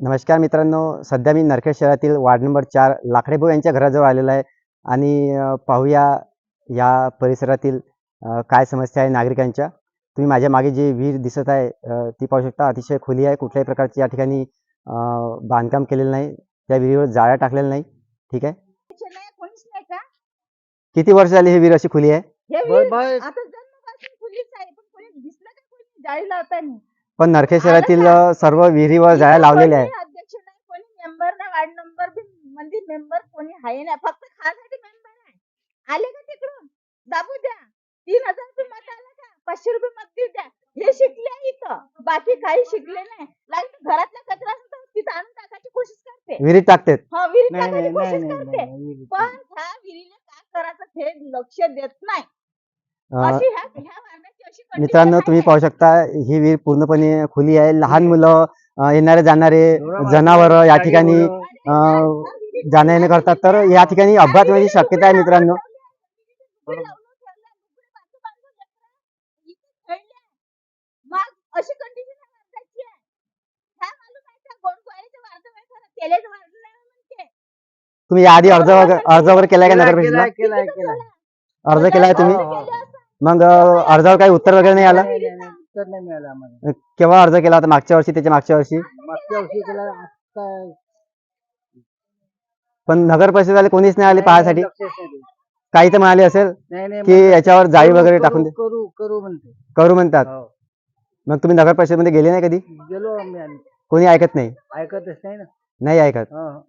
नमस्कार मित्रांनो सध्या मी नरखेड शहरातील वार्ड नंबर चार लाखडेभाऊ यांच्या घराजवळ आलेलो आहे आणि पाहूया या परिसरातील काय समस्या आहे नागरिकांच्या. तुम्ही माझ्या मागे जी विहीर दिसत आहे ती पाहू शकता. अतिशय खुली आहे. कुठल्याही प्रकारची या ठिकाणी अ, बांधकाम केलेलं नाही. त्या विहिरीवर जाळ्या टाकलेल्या नाही. ठीक आहे? किती वर्ष झाली ही विहीर अशी खुली आहे? हे बर- विहीर बर- आता जन्मपासून खुलीच आहे. पण कोणी दिसलं का कोणी? जाळी लावताना. पण? अ, सर्व विहिरीवर जाळ्या लावलेल्या आहे कोणी अध्यक्ष नाही कोणी मेंबर नाही वार्ड नंबर बी म्हणजे मेंबर कोणी आहे नाही. फक्त खासाठी मेंबर आहे. आले का तिकडून? दाबू द्या. तीन हजार रुपये मत आलं का पाचशे रुपये मत देऊ द्या. हे शिकले इथं. बाकी काही शिकले नाही. लागलं घरातला कचरा असतो तिथं आणून टाकायची कोशिश करते. विहिरीत टाकतात. हा विहिरीत नाही टाकायची नाही नाही कोशिश नाही, करते. नाही, नाही. पण ह्या विहिरीला काय करायचं ते लक्ष देत नाही. अ, अशी ह्या मित्रांनो तुम्ही. पाहू शकता ही विहीर पूर्णपणे खुली आहे लहान मुलं अ, येणारे जाणारे जनावर या ठिकाणी अ, जाण्या येणं करतात तर या ठिकाणी अपघात होण्याची शक्यता आहे मित्रांनो तुम्ही याआधी अर्ज अर्ज वगैरे केलाय का नगर. अर्ज केलाय तुम्ही हो, हो. मग अर्जावर काही उत्तर वगैरे नाही आलं? नाही, नाही, नाही, उत्तर नाही मिळालं आम्हाला. केव्हा अर्ज केला होता? मागच्या वर्षी त्याच्या मागच्या वर्षी? मागच्या वर्षी केला आता पण नगर परिषदेवाले कोणीच नाही आले पाहायसाठी? लक्षच नाही. दिलं. काही तर म्हणाले असेल नाही नाही की याच्यावर जाळी करू, वगैरे टाकून दे. करू करू म्हणते. करू म्हणतात. हो. मग तुम्ही नगर परिषदेमध्ये गेले नाही कधी? गेलो आम्ही कोणी ऐकत नाही? ऐकतच नाही ना. नाही ऐकत. हो, हो.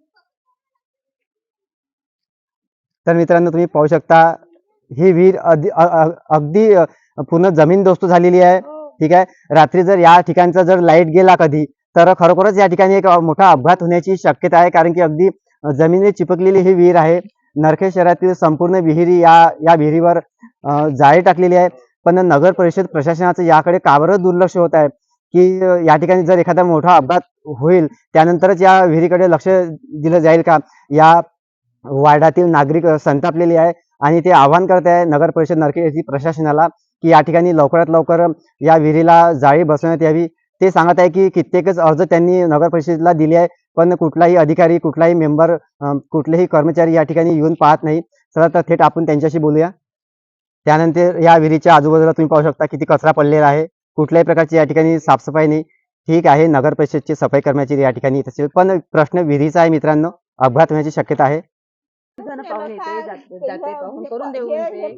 तर मित्रांनो तुम्ही पाहू शकता ही विहीर अगदी पूर्ण जमीन दोस्त झालेली आहे. ठीक आहे? रात्री जर या ठिकाणचा जर लाइट गेला कधी तर खरोखरच या ठिकाणी एक मोठा अपघात होण्याची शक्यता आहे. कारण की अगदी जमिनीत चिपकलेली ही विहीर आहे. नरखेड शहरातील संपूर्ण विहिरी या या विहिरीवर जाळी टाकलेली आहे. पण नगर परिषद प्रशासनाचं याकडे का बरं दुर्लक्ष होत आहे की या ठिकाणी जर एखादा मोठा अपघात होईल त्यानंतरच या विहिरीकडे लक्ष दिलं जाईल का? या वार्डातील नागरिक संतापलेले आहे. आणि ते आवाहन करत आहे नगर परिषद नरखेड प्रशासनाला की या ठिकाणी लवकरात लवकर या विहिरीला जाळी बसवण्यात यावी. ते सांगत आहे की कित्येकच अर्ज त्यांनी नगर परिषदेला दिले आहे पण कुठलाही अधिकारी कुठलाही मेंबर कुठलेही कर्मचारी या ठिकाणी येऊन पाहत नाही. चला तर थेट आपण त्यांच्याशी बोलूया. त्यानंतर या विहिरीच्या आजूबाजूला तुम्ही पाहू शकता किती कचरा पडलेला आहे. कुठल्याही प्रकारची या ठिकाणी साफसफाई नाही. ठीक आहे नगर परिषदची सफाई कर्मचारी या ठिकाणी तसे पण प्रश्न विहिरीचा आहे मित्रांनो. अपघात होण्याची शक्यता आहे. जण पाहून येते जाते जाते पाहून करून देऊ म्हणते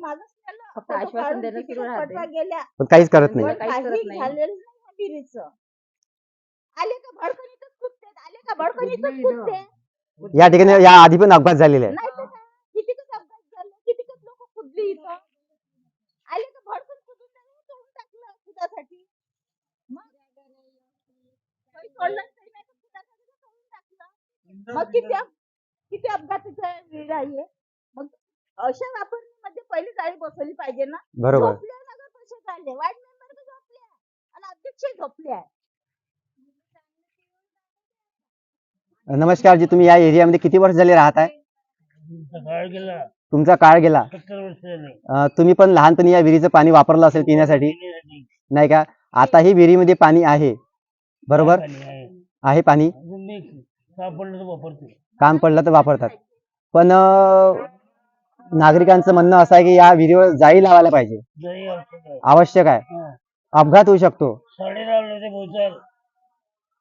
फक्त आश्वासन देणं सुरू राहते. गेल्या. पण काहीच करत नाही. पण काहीच करत काही नाही. झालेलं नाही या विहिरीचं. आले का भडकणीतच कुदते आले का भडकणीतच कुदते या ठिकाणी या आधी पण अपघात झालेले आहे नाही तर काय? कितीकच अपघात झाले? कितीकच लोक कुदली इथं? आले का भडकन कुदून नाही सोडून टाकलं कुदासाठी मग? काही सोडलं तरी नाही तर कुदासाठी तर सोडून टाकलं? मग किती अपघाताचं वेळ आहे. मग अशा वापरणीमध्ये पहिली जाळी बसवली पाहिजे ना. बरोबर. झोपले नगर परिषद आले वार्ड मेंबर बी झोपले आणि अध्यक्ष झोपले आहे नमस्कार जी तुम्ही या एरियामध्ये किती वर्ष झाले राहत आहे गेला. तुमचा काळ गेला. सत्तर वर्ष झाले. अं, तुम्ही पण लहानपणी या विहिरीचं पाणी वापरलं असेल पिण्यासाठी. नाही का? आता ही विहिरीमध्ये पाणी आहे. बरोबर? आहे. पाणी? अजून मी सापडलं तर वापरते. काम पडलं तर वापरतात. पण नागरिकांचं म्हणणं असं आहे की या विहिरीवर जाळी लावायला पाहिजे. जरी आवश्यक आहे आवश्यक आहे. हा. अपघात होऊ शकतो. साडे लावले होते भोचाल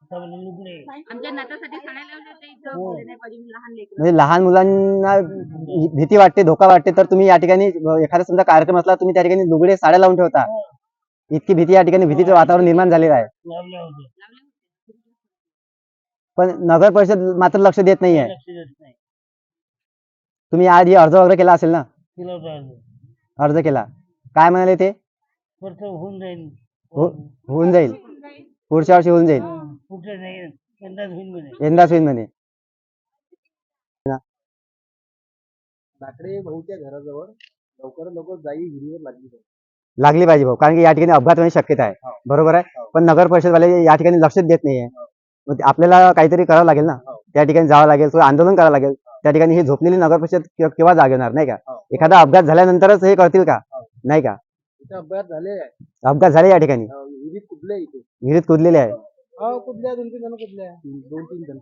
आता म्हणलं लुगडे. आमच्या नातासाठी साड्या लावल्या होत्या इथं हो. बोलले नाही पाहिजे म्हणून लहान लेकरं. म्हणजे लहान मुलांना भीती वाटते धोका वाटते तर तुम्ही या ठिकाणी एखादा समजा कार्यक्रम असला तुम्ही त्या ठिकाणी लुगडे साड्या लावून ठेवता. इतकी भीती या ठिकाणी भीतीचं वातावरण निर्माण झालेलं आहे. होते. पण नगर परिषद मात्र लक्ष देत नाहीये. लक्ष देत नाही. तुम्ही आधी अर्ज वगैरे केला असेल ना? तिला अर्ज. केला. काय म्हणाले ते? परत होऊन जाईल. हो होऊन जाईल. पुढच्या वर्षी होऊन जाईल. कुठे नाही. यंदाच होईल म्हणे. यंदाच होईल म्हणे. लाकडे भाऊच्या घराजवळ लवकरात लवकर जाई विहिरीवर लागली पाहिजे. लागली पाहिजे भाऊ कारण की या ठिकाणी अपघात होण्याची शक्यता आहे. हो. बरोबर आहे? पण नगर परिषदवाले या ठिकाणी लक्षच देत नाहीये. मग ते आपल्याला काहीतरी करावं लागेल ना? हो. त्या ठिकाणी जावं लागेल थोडं आंदोलन करावं लागेल. त्या ठिकाणी ही झोपलेली नगर परिषद के- केव्हा जागवणार नाही का? हो. एखादा अपघात झाल्यानंतरच हे करतील का? हो. नाही का? अपघात झाले अपघात झाले या ठिकाणी? अं, विहिरीत विहिरीत कुदलेले आहे? हो कुठल्या दोन तीन जण कुठल्या दोन तीन जण.